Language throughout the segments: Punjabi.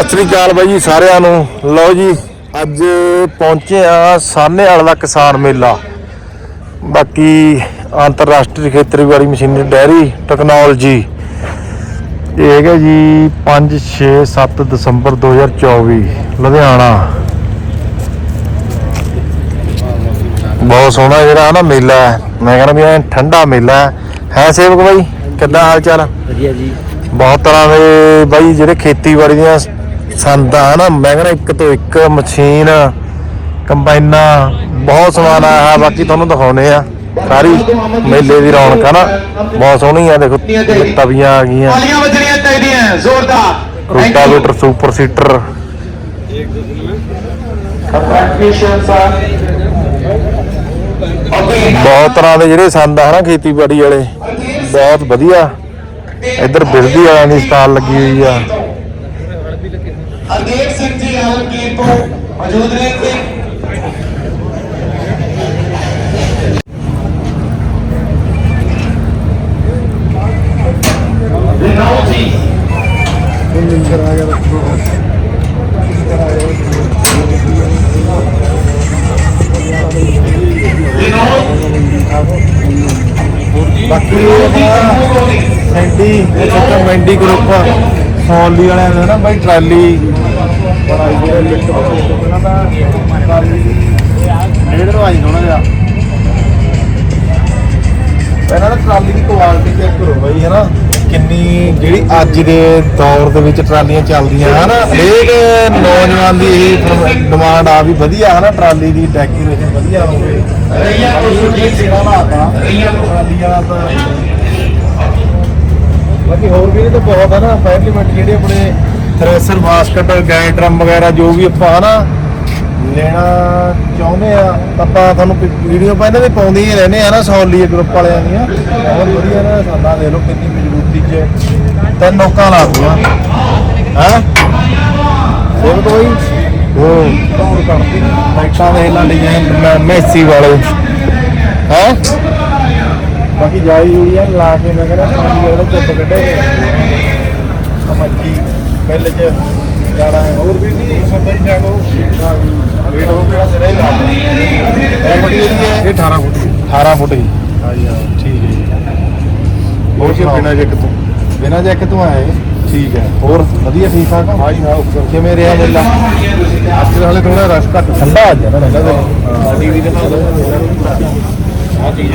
ਸਤਿ ਸ੍ਰੀ ਅਕਾਲ ਬਾਈ ਜੀ ਸਾਰਿਆਂ ਨੂੰ। ਲਓ ਜੀ ਅੱਜ ਪਹੁੰਚੇ ਆ ਸਾਹਨੇ ਵਾਲਾ ਦਾ ਕਿਸਾਨ ਮੇਲਾ। ਬਾਕੀ ਅੰਤਰਰਾਸ਼ਟਰੀ ਖੇਤੀਬਾੜੀ ਮਸ਼ੀਨਰੀ ਡੈਰੀ ਟੈਕਨੋਲੋਜੀ। ਇਹ ਹੈਗਾ ਜੀ 5 6 7 ਦਸੰਬਰ 2024 ਲੁਧਿਆਣਾ। ਬਹੁਤ ਸੋਹਣਾ ਜਿਹੜਾ ਹੈ ਨਾ ਮੇਲਾ ਮੈਂ ਕਹਿੰਦਾ ਵੀ ਐਨ ਠੰਡਾ ਮੇਲਾ ਹੈ। ਹੈ ਸੇਵਕ ਬਾਈ ਕਿੱਦਾਂ ਹਾਲ ਚਾਲ? ਵਧੀਆ ਜੀ। ਬਹੁਤ ਤਰ੍ਹਾਂ ਦੇ ਬਾਈ ਜਿਹੜੇ ਖੇਤੀਬਾੜੀ ਦੀਆਂ ਸੰਦਾਂ ਹਨਾ ਮੈਂ ਕਹਿੰਦਾ ਇੱਕ ਤੋਂ ਇੱਕ ਮਸ਼ੀਨ ਕੰਬਾਈਨਾਂ ਬਹੁਤ ਸਮਾਨ ਆਇਆ ਬਾਕੀ ਤੁਹਾਨੂੰ ਦਿਖਾਉਨੇ ਆ। ਸਾਰੀ ਮੇਲੇ ਦੀ ਰੌਣਕ ਹੈ ਨਾ ਬਹੁਤ ਸੋਹਣੀ ਆ ਦੇਖੋ ਤਵੀਆਂ ਆ ਗਈਆਂ। ਤਾਲੀਆਂ ਵੱਜਣੀਆਂ ਚਾਹੀਦੀਆਂ ਜ਼ੋਰਦਾਰ. Rotavator super seater. ਬਹੁਤ ਤਰ੍ਹਾਂ ਦੇ ਜਿਹੜੇ ਸੰਦ ਆ ਹਨਾ ਖੇਤੀਬਾੜੀ ਵਾਲੇ ਬਹੁਤ ਵਧੀਆ। ਇੱਧਰ ਬਿਜਲੀ ਵਾਲਿਆਂ ਦੀ ਸਟਾਲ ਲੱਗੀ ਹੋਈ ਆ। ਹਰਦੇਵ ਸਿੰਘ ਜੀ ਆਲਮਗੀਰ ਤੋਂ ਮੌਜੂਦ ਨੇ ਤੇ ਲਿਨਾਓ ਜੀ ਬਾਕੀ ਸੈਂਡੀ ਇੱਕ ਮੈਂਡੀ ਗਰੁੱਪ ਸੌਲੀ ਵਾਲਿਆਂ ਦਾ ਨਾ ਬਾਈ ਟਰਾਲੀ। ਬੜਾ ਜਿਹੜੇ ਲਿਫਟ ਉਹਨਾਂ ਦਾ ਨੂੰ ਟਰਾਲੀ ਦੀ ਕੁਆਲਿਟੀ ਚੈੱਕ ਕਰੋ ਬਾਈ ਹੈਨਾ? ਕਿੰਨੀ ਜਿਹੜੀ ਅੱਜ ਦੇ ਦੌਰ ਦੇ ਵਿੱਚ ਟਰਾਲੀਆਂ ਚੱਲਦੀਆਂ ਹਨਾ? ਹਰੇਕ ਨੌਜਵਾਨ ਦੀ ਇਹ ਡਿਮਾਂਡ ਆ ਵੀ ਵਧੀਆ ਹਨਾ? ਟਰਾਲੀ ਦੀ ਡੈਕੋਰੇਸ਼ਨ ਵਧੀਆ ਹੋਵੇ। ਰਈਆ ਤੋਂ ਸੁਰਜੀਤ ਸਿੰਘ ਲਾਤਾ ਰਈਆ ਤੋਂ ਟਰਾਲੀਆਂ ਤਾਂ ਬਾਕੀ ਹੋਰ ਵੀ ਇਹ ਤਾਂ ਬਹੁਤ ਹੈ ਨਾ ਪਹਿਲੀਮੈਂਟ ਜਿਹੜੇ ਆਪਣੇ ਥ੍ਰੈਸ਼ਰ ਬਾਸਕਟ ਗਾਇ ਡਰਮ ਵਗੈਰਾ ਜੋ ਵੀ ਆਪਾਂ ਹਨਾ ਲੈਣਾ ਚਾਹੁੰਦੇ ਆ ਆਪਾਂ ਤੁਹਾਨੂੰ ਵੀਡੀਓ ਪਹਿਲਾਂ ਵੀ ਪਾਉਂਦੇ ਹੀ ਰਹਿੰਦੇ ਆ ਨਾ ਸੌਲੀ ਗਰੁੱਪ ਵਾਲਿਆਂ ਦੀਆਂ। ਬਹੁਤ ਵਧੀਆ ਨਾ ਸਾਡਾ ਦੇਖ ਲਓ ਕਿੰਨੀ ਮਜ਼ਬੂਤੀ ਚ। ਤਿੰਨ ਨੋਕਾਂ ਲਾਤੀਆਂ ਹੈ? ਸੇਵ ਬਈ ਉਹ ਲਾਈਟਾਂ ਦੇ ਲਾਂ ਡਿਜ਼ਾਈਨ ਮੈਸੀ ਵਾਲੇ। ਹੈ? ਬਾਕੀ ਜਾਈ ਹੋਈ ਆ ਲਾ ਕੇ ਮੈਂ ਕਹਿੰਦਾ ਪਾਣੀ ਉਹਦਾ ਚੁੱਪ ਕੱਢੇ ਮੱਛੀ ਮਿੱਲ ਚ ਜਾਣਾ ਹੈ। ਹੋਰ ਵੀ ਨਹੀਂ ਸਭੇ ਜਾਣੋ ਵੇਟ ਹੋ ਗਿਆ ਸਿਰੇ ਲਾ ਇਹ ਬੜੀ ਹੈ? ਇਹ 18 ਫੁੱਟ 18 ਫੁੱਟ ਦੀ ਹਾਂਜੀ ਹਾਂ ਠੀਕ ਹੈ ਜੀ। ਹੋਰ ਕੀ ਬਿਨਾ ਜੈਕ ਤੋਂ? ਬਿਨਾ ਜੈਕ ਤੋਂ ਆਏ। ਠੀਕ ਹੈ। ਹੋਰ ਵਧੀਆ ਠੀਕ ਠਾਕ ਹੋ? ਹਾਂਜੀ ਹਾਂ ਉੱਪਰ ਕਿਵੇਂ ਰਿਹਾ ਮੇਲਾ? ਅੱਜ ਹਾਲੇ ਥੋੜਾ ਰਸ਼ ਘੱਟ ਠੰਡਾ ਆ ਗਿਆ ਨਾ ਹਾਂ ਟੀਵੀ ਦੇ ਨਾਲ ਆ ਚੀਜ਼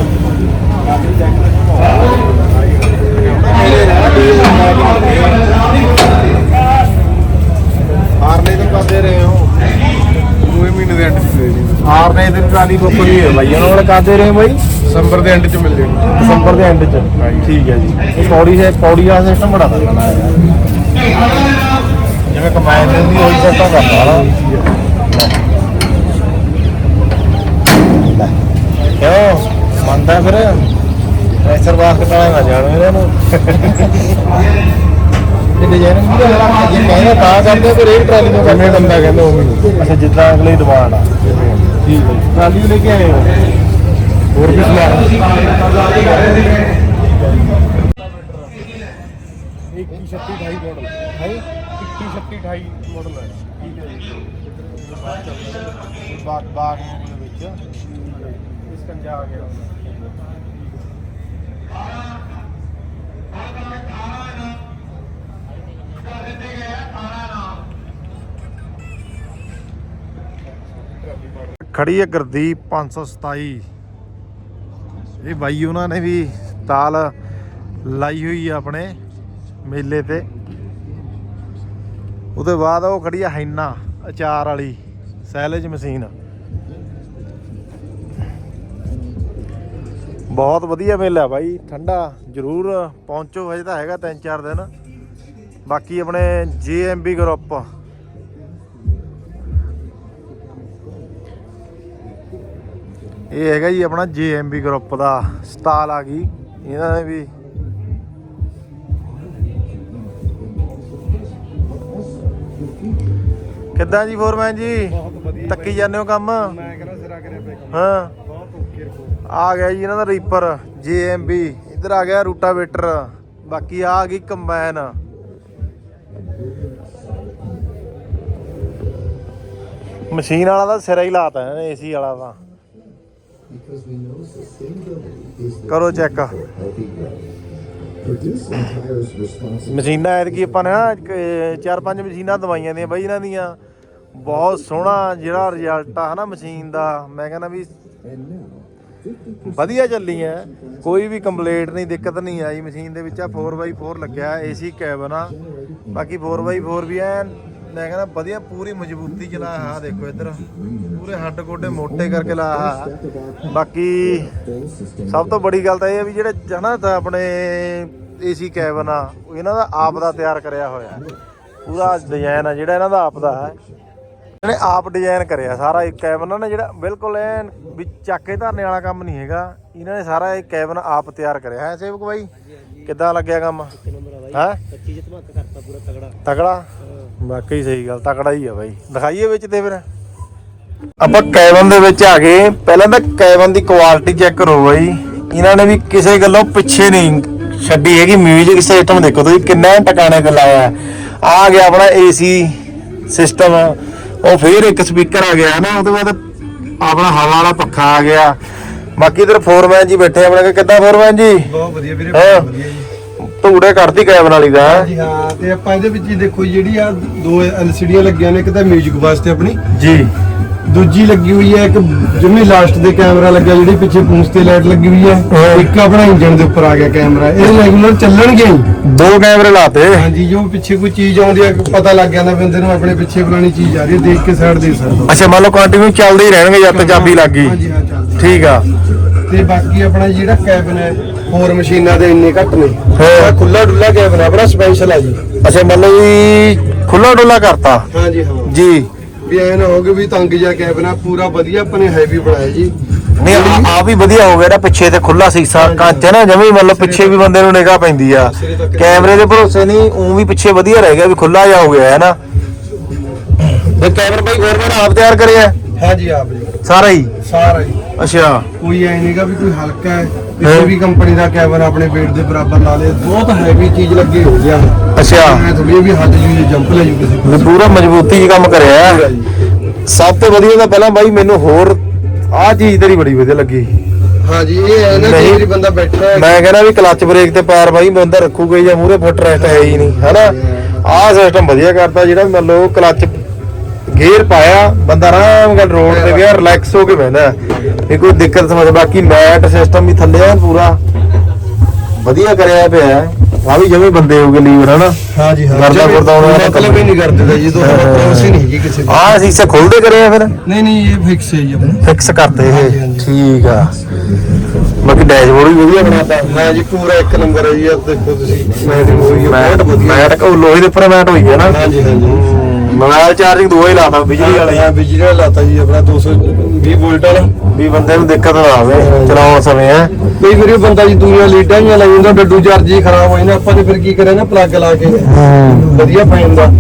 ਹਾਰਨੇ ਤੋਂ ਕਰਦੇ ਰਹੇ ਹੋ। ਦੂਏ ਮਹੀਨੇ ਦੇ ਐਂਡ ਦੇ ਜੀ। ਹਾਰਨੇ ਦੀ ਟਰਾਲੀ ਬੁੱਕ ਹੋਈ ਹੈ ਬਾਈ। ਉਹਨਾਂ ਨਾਲ ਕਰਦੇ ਰਹੇ ਬਾਈ? ਦਸੰਬਰ ਦੇ ਐਂਡ 'ਚ ਮਿਲ ਜਾਣੀ ਦਸੰਬਰ ਦੇ ਐਂਡ ਚ। ਠੀਕ ਹੈ ਜੀ। ਇਹ ਪੌੜੀ ਹੈ ਪੌੜੀ ਵਾਲਾ ਸਿਸਟਮ ਬੜਾ ਕਰਨਾ ਹੈ ਜਿਵੇਂ ਕਮਾਈ ਦੇ ਹੁੰਦੀ ਉਹੀ ਸਿਸਟਮ ਕਰਨਾ ਹੈ ਕਿਉਂ ਮੰਨਦਾ ਫਿਰ। ਪ੍ਰੈਸ਼ਰ ਬਾਸ ਕਟਾਣਾ ਨਾ ਜਾਣੋ ਇਹਨਾਂ ਨੂੰ। ਇਹ ਡਿਜ਼ਾਈਨ ਵੀ ਤਾਂ ਜਿਹੜਾ ਜੇ ਕਹਿੰਦਾ ਤਾਂ ਕਰਦੇ ਫਿਰ ਇਹ ਟਰਾਲੀ ਨੂੰ ਜਿਵੇਂ ਬੰਦਾ ਕਹਿੰਦਾ ਉਵੇਂ ਅੱਛਾ ਜਿੱਦਾਂ ਅਗਲੀ ਡਿਮਾਂਡ ਆ। ਠੀਕ ਹੈ। ਟਰਾਲੀ ਵੀ ਲੈ ਕੇ ਆਏ ਹੋ? ਹੋਰ ਵੀ ਸਮਾਨ 2128 ਮਾਡਲ ਹੈ 2128 ਮਾਡਲ ਹੈ ਬਾਗ ਬਾਗ ਦੇ ਵਿੱਚ। ਇਸ ਕੰਜਾ ਆ ਗਿਆ। ਖੜੀ ਹੈ ਗੁਰਦੀਪ 527 ਇਹ ਬਾਈ ਉਹਨਾਂ ਨੇ ਵੀ ਤਾਲ ਲਾਈ ਹੋਈ ਆ ਆਪਣੇ ਮੇਲੇ ਤੇ। ਉਹਦੇ ਬਾਅਦ ਉਹ ਖੜੀ ਆ ਹੈਨਾ, ਅਚਾਰ ਵਾਲੀ ਸੈਲੇਜ ਮਸ਼ੀਨ। ਬਹੁਤ ਵਧੀਆ ਮੇਲਾ ਬਾਈ ਠੰਡਾ ਜ਼ਰੂਰ ਪਹੁੰਚੋ ਹਜੇ ਤਾਂ ਹੈਗਾ ਤਿੰਨ ਚਾਰ ਦਿਨ। ਬਾਕੀ ਆਪਣੇ ਜੀਐਮਬੀ ਗਰੁੱਪ ਇਹ ਹੈਗਾ ਜੀ ਆਪਣਾ ਜੀਐਮਬੀ ਗਰੁੱਪ ਦਾ ਸਟਾਲ ਆ ਗਈ। ਇਹਨਾਂ ਨੇ ਵੀ ਕਿੱਦਾਂ ਜੀ ਫੋਰਮੈਨ ਜੀ? ਤੱਕੀ ਜਾਂਦੇ ਹੋ ਕੰਮ? ਮੈਂ ਕਹਿੰਦਾ ਸਿਰਾ ਕਰਿਆ ਹਾਂ। ਆ ਗਿਆ ਜੀ ਇਹਨਾਂ ਦਾ ਰੀਪਰ JMB ਇੱਧਰ ਆ ਗਿਆ ਰੂਟਾਵੇਟਰ, ਬਾਕੀ ਆ ਗਈ ਕੰਬਾਈਨ। ਮਸ਼ੀਨ ਵਾਲਾ ਤਾਂ ਸਿਰਾ ਹੀ ਲਾਤਾ ਏਸੀ ਵਾਲਾ ਤਾਂ। ਕਰੋ ਚੈੱਕ। ਮਸ਼ੀਨਾਂ ਐਤਕੀ ਆਪਾਂ ਨੇ ਚਾਰ ਪੰਜ ਮਸ਼ੀਨਾਂ ਦਵਾਈਆਂ ਦੀਆਂ ਬਾਈ ਇਹਨਾਂ ਦੀਆਂ। ਬਹੁਤ ਸੋਹਣਾ ਜਿਹੜਾ ਰਿਜ਼ਲਟ ਆ ਹਨਾ ਮਸ਼ੀਨ ਦਾ। ਮੈਂ ਕਹਿੰਦਾ ਵੀ ਵਧੀਆ ਚੱਲੀ ਚੱਲੀਆਂ ਕੋਈ ਵੀ ਕੰਪਲੇਂਟ ਨਹੀਂ, ਦਿੱਕਤ ਨਹੀਂ ਆਈ ਮਸ਼ੀਨ ਦੇ ਵਿੱਚ। ਆ 4x4 ਲੱਗਿਆ ਏਸੀ ਕੈਬਨ ਆ ਬਾਕੀ 4x4 ਵੀ ਐਨ ਮੈਂ ਕਹਿੰਦਾ ਵਧੀਆ, ਪੂਰੀ ਮਜ਼ਬੂਤੀ ਚ ਲਾਇਆ ਆ ਦੇਖੋ ਇੱਧਰ। ਪੂਰੇ ਹੱਡ ਗੋਡੇ ਮੋਟੇ ਕਰਕੇ ਲਾਇਆ ਆ ਬਾਕੀ ਸਭ ਤੋਂ ਬੜੀ ਗੱਲ ਤਾਂ ਇਹ ਹੈ ਵੀ ਜਿਹੜੇ ਹਨਾ ਤਾਂ ਆਪਣੇ ਏਸੀ ਕੈਬਨ ਆ ਇਹਨਾਂ ਦਾ ਆਪ ਦਾ ਤਿਆਰ ਕਰਿਆ ਹੋਇਆ। ਪੂਰਾ ਡਿਜ਼ਾਈਨ ਆ ਜਿਹੜਾ ਇਹਨਾਂ ਦਾ ਆਪ ਦਾ ਹੈ। ਇਹਨੇ ਆਪ ਡਿਜ਼ਾਈਨ ਕਰਿਆ ਸਾਰਾ ਇੱਕ ਕੈਬਨ ਨਾ ਜਿਹੜਾ ਬਿਲਕੁਲ ਐਨ ਵੀ ਚੱਕ ਧਰਨੇ ਵਾਲਾ ਕੰਮ ਨਹੀਂ ਹੈਗਾ। ਇਹਨਾਂ ਨੇ ਸਾਰਾ ਇਹ ਕੈਬਨ ਆਪ ਤਿਆਰ ਕਰਿਆ। ਹੈ ਸੇਵਕ ਬਾਈ? ਕਿੱਦਾਂ ਲੱਗਿਆ ਕੰਮ? ਹੈ? 25 ਜਤਮਾ ਕਰਤਾ ਪੂਰਾ ਤਗੜਾ? ਤਕੜਾ ਵਾਕਈ ਸਹੀ ਗੱਲ ਤਕੜਾ ਹੀ ਆ ਬਾਈ। ਦਿਖਾਈਏ ਵਿੱਚ ਤੇ ਫਿਰ। ਆਪਾਂ ਕੈਬਨ ਦੇ ਵਿੱਚ ਆ ਗਏ। ਪਹਿਲਾਂ ਤਾਂ ਕੈਬਨ ਦੀ ਕੁਆਲਿਟੀ ਚੈੱਕ ਕਰੋ ਬਾਈ। ਇਹਨਾਂ ਨੇ ਵੀ ਕਿਸੇ ਗੱਲੋਂ ਪਿੱਛੇ ਨਹੀਂ ਛੱਡੀ ਹੈਗੀ। 뮤직 ਸਿਸਟਮ ਦੇਖੋ ਤੁਸੀਂ, ਕਿੰਨਾ ਟਿਕਾਣੇ ਤੇ ਲਾਇਆ। ਆ ਗਿਆ ਆਪਣਾ ਏਸੀ ਸਿਸਟਮ ਉਹ ਫੇਰ ਇੱਕ ਸਪੀਕਰ ਆ ਗਿਆ ਨਾ ਉਹਦੇ ਬਾਅਦ ਆਪਣਾ ਹਵਾ ਵਾਲਾ ਪੱਖਾ ਆ ਗਿਆ ਬਾਕੀ ਇਧਰ ਫੋਰਮੈਨ ਜੀ ਬੈਠੇ ਆਪਣੇ ਕੋਲ। ਕਿੱਦਾਂ ਫੋਰਮੈਨ ਜੀ ਬਹੁਤ ਵਧੀਆ ਵੀਰੇ ਹਾਂ। ਬਹੁਤ ਵਧੀਆ ਜੀ ਧੂੜੇ ਕੱਢਦੀ ਕੈਬਨ ਵਾਲੀ ਦਾ ਜੀ ਹਾਂ ਤੇ ਆਪਾਂ ਇਹਦੇ ਵਿੱਚ ਹੀ ਦੇਖੋ ਜਿਹੜੀ ਆ ਦੋ ਐਲਸੀਡੀਆਂ ਲੱਗੀਆਂ ਨੇ ਇੱਕ ਤਾਂ 뮤직 ਵਾਸਤੇ ਆਪਣੀ ਜੀ ਦੂਜੀ ਲੱਗੀ ਹੋਈ ਹੈ ਇੱਕ ਜਿਵੇਂ ਲਾਸਟ ਦੇ ਕੈਮਰਾ ਲੱਗਿਆ ਜਿਹੜੀ ਪਿੱਛੇ ਪੂੰਛ ਤੇ ਲਾਈਟ ਲੱਗੀ ਹੋਈ ਹਾਂ। ਹੈ। ਇੱਕ ਆਪਣਾ ਇੰਜਨ ਦੇ ਉੱਪਰ ਆ ਗਿਆ ਕੈਮਰਾ ਇਹ ਰੈਗੂਲਰ ਚੱਲਣਗੇ ਹੀ। ਦੋ ਕੈਮਰੇ ਲਾਤੇ। ਹਾਂਜੀ ਜੋ ਪਿੱਛੇ ਕੋਈ ਚੀਜ਼ ਆਉਂਦੀ ਹੈ ਪਤਾ ਲੱਗ ਜਾਂਦਾ ਬੰਦੇ ਨੂੰ ਆਪਣੇ ਪਿੱਛੇ ਫਲਾਣੀ ਚੀਜ਼ ਆ ਰਹੀ ਹੈ ਦੇਖ ਕੇ ਸਾਈਡ ਦੇ ਸਕਦਾ ਅੱਛਾ ਮੰਨ ਲਓ ਕੰਟੀਨਿਊ ਚੱਲਦੇ ਹੀ ਰਹਿਣਗੇ ਜਦ ਤੱਕ ਚਾਬੀ ਲੱਗ ਗਈ। ਹਾਂਜੀ ਹਾਂ ਚੱਲਦਾ ਠੀਕ ਆ। ਤੇ ਬਾਕੀ ਆਪਣਾ ਜਿਹੜਾ ਕੈਬਨ ਹੈ ਹੋਰ ਮਸ਼ੀਨਾਂ ਦੇ ਇੰਨੇ ਘੱਟ ਨੇ। ਹਾਂ। ਖੁੱਲਾ ਡੁੱਲਾ ਕੈਬਨ ਹੈ ਆਪਣਾ ਸਪੈਸ਼ਲ ਆ ਜੀ। ਅੱਛਾ ਮੰਨ ਲਓ ਜੀ ਖੁੱਲਾ ਡੋਲਾ ਕਰਤਾ। ਹਾਂਜੀ ਹਾਂ। ਜੀ। ਵੀ ਐ ਨਾ ਹੋਗੇ ਵੀ ਤੰਗ ਜਿਹਾ ਕੈਬਨ ਆ ਪੂਰਾ ਵਧੀਆ ਆਪਣੇ ਹੈਵੀ ਬਣਾਇਆ ਜੀ। ਨਹੀਂ ਆ ਆ ਵੀ ਵਧੀਆ ਹੋ ਗਿਆ ਨਾ ਪਿੱਛੇ ਤੇ ਖੁੱਲਾ ਸੀਸਾ ਕੱਚ ਹੈ ਨਾ ਜਮੀ ਮਤਲਬ ਪਿੱਛੇ ਵੀ ਬੰਦੇ ਨੂੰ ਨਿਗਾਹ ਪੈਂਦੀ ਆ। ਕੈਮਰੇ ਦੇ ਭਰੋਸੇ ਨਹੀਂ ਉਹ ਵੀ ਪਿੱਛੇ ਵਧੀਆ ਰਹਿ ਗਿਆ ਵੀ ਖੁੱਲਾ ਜਿਹਾ ਹੋ ਗਿਆ ਹੈ ਨਾ। ਤੇ ਕੈਮਰਾ ਬਾਈ ਗੌਰਮੈਂਟ ਆਪ ਤਿਆਰ ਕਰਿਆ? ਹਾਂਜੀ ਆਪ ਜੀ। ਸਾਰਾ ਹੀ? ਸਾਰਾ ਜੀ ਅੱਛਾ। ਕੋਈ ਐ ਨਹੀਂਗਾ ਵੀ ਕੋਈ ਹਲਕਾ ਹੈ। ਕਿਸੇ ਵੀ ਕੰਪਨੀ ਦਾ ਕੈਬਨ ਆਪਣੇ weight ਦੇ ਬਰਾਬਰ ਲਾ ਲੇ ਬਹੁਤ ਹੈਵੀ ਚੀਜ਼ ਲੱਗੀ ਹੋ ਗਿਆ। ਅੱਛਾ। ਮੈਂ ਥੋੜੀ ਵੀ ਹੱਦ ਜੀ ਜੰਪ ਲੈ ਜੂ ਕਿਸੇ ਪੂਰਾ ਮਜ਼ਬੂਤੀ 'ਚ ਕੰਮ ਕਰਿਆ। ਹੈ। ਸਭ ਤੋਂ ਵਧੀਆ ਤਾਂ ਪਹਿਲਾਂ ਬਾਈ ਮੈਨੂੰ ਹੋਰ ਆਹ ਚੀਜ਼ ਤੇਰੀ ਬੜੀ ਵਧੀਆ ਲੱਗੀ। ਹਾਂਜੀ ਇਹ ਹੈ ਨਾ ਵਾਰੀ ਬੰਦਾ ਬੈਠਾ ਹੈ। ਮੈਂ ਕਹਿੰਦਾ ਵੀ ਕਲੱਚ ਬ੍ਰੇਕ ਤੇ ਪੈਰ ਬਾਈ ਬੰਦਾ ਰੱਖੂਗਾ ਜਾਂ ਮੂਰੇ ਫੁੱਟ ਰੈਸਟ ਹੈ ਹੀ ਨਹੀਂ ਹਨਾ? ਆਹ ਸਿਸਟਮ ਵਧੀਆ ਕਰਤਾ ਜਿਹੜਾ ਮੰਨ ਲਓ ਕਲੱਚ ਗੇਅਰ ਪਾਇਆ ਬੰਦਾ ਆਰਾਮ ਨਾਲ ਰੋਡ ਤੇ ਗਿਆ ਰਿਲੈਕਸ ਹੋ ਕੇ ਬਹਿੰਦਾ। ਇਹ ਕੋਈ ਦਿੱਕਤ ਸਮਝ ਬਾਕੀ ਮੈਟ ਸਿਸਟਮ ਵੀ ਥੱਲੇ ਆ ਪੂਰਾ। ਵਧੀਆ ਕਰਿਆ ਪਿਆ ਹੈ। ਆਹ ਵੀ ਜਿਵੇਂ ਬੰਦੇ ਹੋਗੇ ਲੀਵਰ ਹਨਾ? ਹਾਂਜੀ ਹਾਂ। ਗਰਦਾ ਗੁਰਦਾ ਆਉਣਾ ਵਾਲਾ ਮਤਲਬ ਹੀ ਨਹੀਂ ਕਰਦੇ ਦਾ ਜੀ ਤੋਂ ਹਾਂ। ਪ੍ਰੋਸ ਹੀ ਨਹੀਂ ਹੈਗੀ ਕਿਸੇ ਦੀ। ਆਹ ਸੀਸੇ ਖੋਲਦੇ ਕਰਿਆ ਫਿਰ। ਨਹੀਂ ਨਹੀਂ ਇਹ ਫਿਕਸ ਹੈ ਜੀ ਆਪਣਾ। ਫਿਕਸ ਹਾਂਜੀ, ਇਹ। ਠੀਕ ਆ। ਬਾਕੀ ਡੈਸ਼ਬੋਰਡ ਵੀ ਵਧੀਆ ਬਣਾਤਾ। ਹਾਂ ਜੀ ਪੂਰਾ ਇੱਕ ਨੰਬਰ ਹੈ ਜੀ ਇਹ ਦੇਖੋ ਤੁਸੀਂ। ਹੈ ਬਹੁਤ ਵਧੀਆ। ਮੈਟ ਲੋਹੇ ਦੇ ਉੱਪਰ ਮੈਟ ਹੋਈ ਹੈ ਨਾ। ਹਾਂਜੀ ਹਾਂਜੀ। ਮੋਬਾਈਲ ਚਾਰਜਿੰਗ ਦੋ ਹੀ ਲਾਤਾ ਬਿਜਲੀ ਵਾਲੇ। ਹਾਂ ਬਿਜਲੀ ਵਾਲਾ ਲਾਤਾ ਜੀ ਆਪਣਾ 220 ਵੋਲਟ ਵਾਲਾ। ਵੀ ਬੰਦੇ ਨੂੰ ਦਿੱਕਤ ਨਾ ਆਵੇ ਚਲਾਉਣ ਸਮੇਂ ਹੈ। ਕਈ ਵਾਰੀ ਬੰਦਾ ਜੀ ਦੂਰੀਆਂ ਲੀਡਾਂ ਹੀ ਲਾਈ ਜਾਂਦਾ ਡੱਡੂ ਚਾਰਜ ਹੀ ਖਰਾਬ ਹੋ ਜਾਂਦਾ ਆਪਾਂ ਨੇ ਫਿਰ ਕੀ ਕਰਿਆ ਨਾ ਪਲੱਗ ਲਾ ਕੇ। ਵਧੀਆ ਪੈ ਜਾਂਦਾ।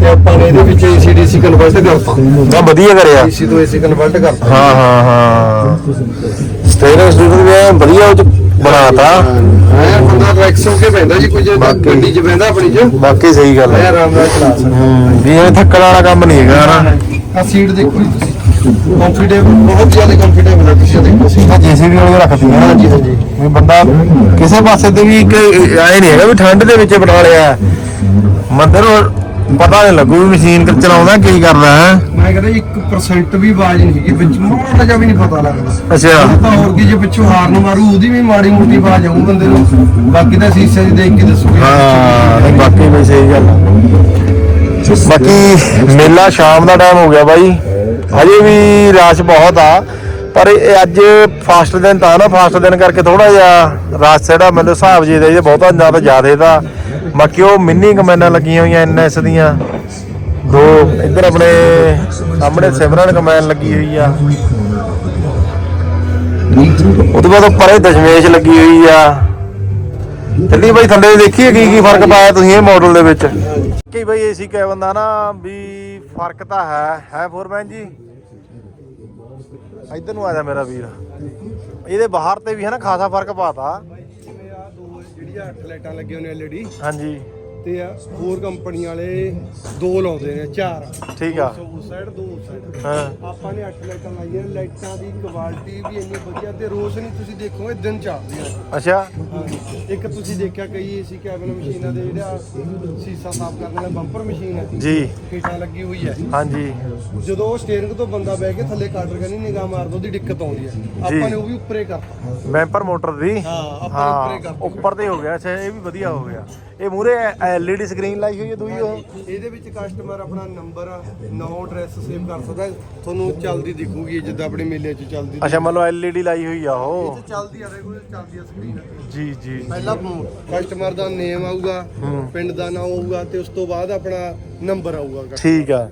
ਤੇ ਆਪਾਂ ਨੇ ਇਹਦੇ ਵਿੱਚ ਏਸੀ ਡੀਸੀ ਕਨਵਰਟ ਕਰਤਾ। ਤਾਂ ਵਧੀਆ ਕਰਿਆ। ਏਸੀ ਤੋਂ ਏਸੀ ਕਨਵਰਟ ਕਰਤਾ। ਹਾਂ ਹਾਂ ਹਾਂ। ਸਟੇਰਿੰਗ ਸਟੂਡੀਓ ਵੀ ਵਧੀਆ ਉਹ ਬਣਾਤਾ। ਐ ਬੰਦਾ ਰਿਲੈਕਸ ਹੋ ਕੇ ਬੈਠਦਾ ਜੀ ਕੋਈ ਜੇ ਬਾਕੀ- ਗੱਡੀ 'ਚ ਬੈਠਦਾ ਆਪਣੀ 'ਚ। ਬਾਕੀ ਸਹੀ ਗੱਲ ਐ ਹੈ ਆਰਾਮ ਨਾਲ ਚਲਾ ਸਕਦਾ। ਹੂੰ, ਵੀ ਇਹ ਥੱਕਣ ਵਾਲਾ ਕੰਮ ਨਹੀਂ ਹੈਗਾ ਨਾ। ਆ ਸੀਟ ਦੇਖੋ ਜੀ ਤੁਸੀਂ। ਕੰਫਰਟੇਬਲ ਬਹੁਤ ਜ਼ਿਆਦਾ ਕੰਫਰਟੇਬਲ ਹੈ ਤੁਸੀਂ ਦੇਖੋ। ਸੀਟ ਆ ਜੀਸੀਬੀ ਵਾਲੇ ਰੱਖਦੀ ਹੈ ਹਾਂਜੀ ਹਾਂਜੀ। ਵੀ ਬੰਦਾ ਕਿਸੇ ਪਾਸੇ ਤੇ ਵੀ ਆਏ ਨਹੀਂ ਹੈਗਾ ਵੀ ਠੰਡ ਦੇ ਵਿੱਚ ਬਣਾ ਲਿਆ। ਮੰਦਰ ਪਤਾ ਨਹੀਂ ਲੱਗੂ ਵੀ ਮਸ਼ੀਨ ਚਲਾਉਂਦਾ ਕੀ ਕਰਦਾ ਹੈ। ਮੈਂ ਕਹਿੰਦਾ 1% ਵੀ ਆਵਾਜ਼ ਨਹੀਂ ਹੈਗੀ ਵਿੱਚ ਮਾੜਾ ਜਿਹਾ ਵੀ ਨਹੀਂ ਪਤਾ ਲੱਗਦਾ। ਅੱਛਾ। ਤਾਂ ਹੋਰ ਕੀ ਜੇ ਪਿੱਛੋਂ ਹਾਰਨ ਮਾਰੂ ਉਹਦੀ ਵੀ ਮਾੜੀ ਮੋਟੀ ਆਵਾਜ਼ ਆਊ ਬੰਦੇ ਨੂੰ। ਬਾਕੀ ਤਾਂ ਸੀਸੇ 'ਚ ਦੇਖ ਕੇ ਦੱਸੂਗੇ। ਹਾਂ ਨਹੀਂ ਬਾਕੀ ਵੀ ਸਹੀ ਗੱਲ ਆ। ਬਾਕੀ ਮੇਲਾ ਸ਼ਾਮ ਦਾ ਟਾਈਮ ਹੋ ਗਿਆ ਬਾਈ। ਹਜੇ ਵੀ ਰਸ਼ ਬਹੁਤ ਆ ਪਰ ਇਹ ਅੱਜ ਫਾਸਟ ਦਿਨ ਤਾਂ ਨਾ ਫਾਸਟ ਦਿਨ ਕਰਕੇ ਥੋੜਾ ਜਿਹਾ ਰਸ਼ ਜਿਹੜਾ ਮੈਨੂੰ ਹਿਸਾਬ ਜੀ ਦੇ ਬਹੁਤਾ ਜ਼ਿਆਦਾ ਜ਼ਿਆਦੇ ਦਾ ਬਾਕੀ ਉਹ ਮਿੰਨੀ ਕਮੈਨਾਂ ਲੱਗੀਆਂ ਹੋਈਆਂ ਐਨਐਸ ਦੀਆਂ। ਦੋ ਇੱਧਰ ਆਪਣੇ ਸਾਹਮਣੇ ਸਿਮਰਨ ਕਮੈਨ ਲੱਗੀ ਹੋਈ ਆ। ਉਹਦੇ ਬਾਅਦ ਇਹ ਦਸ਼ਮੇਸ਼ ਲੱਗੀ ਹੋਈ ਆ। ਚੱਲੀ ਬਾਈ ਥੱਲੇ ਦੇਖੀਏ ਕੀ ਕੀ ਫ਼ਰਕ ਪਾਇਆ ਤੁਸੀਂ ਇਹ ਮਾਡਲ ਦੇ ਵਿੱਚ। ਕੀ ਬਾਈ ਏਸੀ ਕੈਬਨ ਦਾ ਨਾ ਵੀ ਫ਼ਰਕ ਤਾਂ ਹੈ। ਹੈ ਫੋਰਮੈਨ ਜੀ? ਇੱਧਰ ਨੂੰ ਆ ਜਾ ਮੇਰਾ ਵੀਰ। ਇਹਦੇ ਬਾਹਰ ਤੇ ਵੀ ਹੈ ਨਾ ਖਾਸਾ ਫ਼ਰਕ ਪਾਤਾ। ਜਿਵੇਂ ਆ ਦੋ ਜਿਹੜੀਆਂ 8 ਲਾਈਟਾਂ ਲੱਗੀਆਂ ਨੇ ਐਲਈਡੀ ਹਾਂਜੀ। ਤੇ ਆ। ਹੋਰ ਕੰਪਨੀ ਵਾਲੇ ਦੋ ਲਾਉਂਦੇ ਨੇ ਚਾਰ। ਠੀਕ ਆ। ਉਸ ਸਾਈਡ ਦੋ ਉਸ ਸਾਈਡ। ਹਾਂ। ਆਪਾਂ ਨੇ 8 ਲਾਈਟਾਂ ਲਾਈਆਂ ਲਾਈਟਾਂ ਦੀ ਕੁਆਲਿਟੀ ਵੀ ਇੰਨੀ ਵਧੀਆ ਤੇ ਰੋਸ਼ਨੀ ਤੁਸੀਂ ਦੇਖੋਗੇ ਦਿਨ ਚੱਲਦੀ ਆ। ਅੱਛਾ। ਇੱਕ ਤੁਸੀਂ ਦੇਖਿਆ ਕਈ ਏਸੀ ਕੈਬਨ ਮਸ਼ੀਨਾਂ ਦੇ ਜਿਹੜਾ ਸੀਸਾ ਸਾਫ਼ ਕਰਨ ਵਾਲਾ ਬੰਪਰ ਮਸ਼ੀਨ ਹੈ ਜੀ। ਹੀਟਾਂ ਲੱਗੀ ਹੋਈ ਹੈ ਹਾਂਜੀ। ਜਦੋਂ ਸਟੀਅਰਿੰਗ ਤੋਂ ਬੰਦਾ ਬਹਿ ਕੇ ਥੱਲੇ ਕਾਟਰ ਕਰਨੀ ਨਿਗਾਹ ਮਾਰਦਾ ਉਹਦੀ ਦਿੱਕਤ ਆਉਂਦੀ ਹੈ ਆਪਾਂ ਨੇ ਉਹ ਵੀ ਉੱਪਰੇ ਕਰਤਾ। ਵੈਂਪਰ ਮੋਟਰ ਦੀ? ਹਾਂ ਆਪਾਂ ਉੱਪਰੇ ਕਰਤਾ। ਉੱਪਰ ਤੇ ਹੋ ਗਿਆ ਅੱਛਾ ਇਹ ਵੀ ਵਧੀਆ ਹੋ ਗਿਆ। ਇਹ ਮੂਰੇ ਐਲਈਡੀ ਸਕਰੀਨ ਲਾਈ ਹੋਈ ਹੈ ਦੂਈ ਉਹ। ਇਹਦੇ ਵਿੱਚ ਕਸਟਮਰ ਆਪਣਾ ਨੰਬਰ ਨਾਮ ਐਡਰੈਸ ਸੇਵ ਕਰ ਸਕਦਾ ਹੈ। ਤੁਹਾਨੂੰ ਚੱਲਦੀ ਦਿਖੂਗੀ ਜਿੱਦਾਂ ਆਪਣੇ ਮੇਲੇ 'ਚ ਚੱਲਦੀ ਅੱਛਾ ਮੰਨ ਲਓ ਐਲਈਡੀ ਲਾਈ ਹੋਈ ਆ ਉਹ। ਇਹ 'ਚ ਚੱਲਦੀ ਆ ਰੈਗੂਲਰ ਚੱਲਦੀ ਆ ਸਕਰੀਨ ਜੀ ਜੀ। ਪਹਿਲਾਂ ਕਸਟਮਰ ਦਾ ਨੇਮ ਆਊਗਾ ਪਿੰਡ ਦਾ ਨਾਮ ਆਊਗਾ ਤੇ ਉਸ ਤੋਂ ਬਾਅਦ ਆਪਣਾ ਨੰਬਰ ਆਊਗਾ ਠੀਕ ਆ।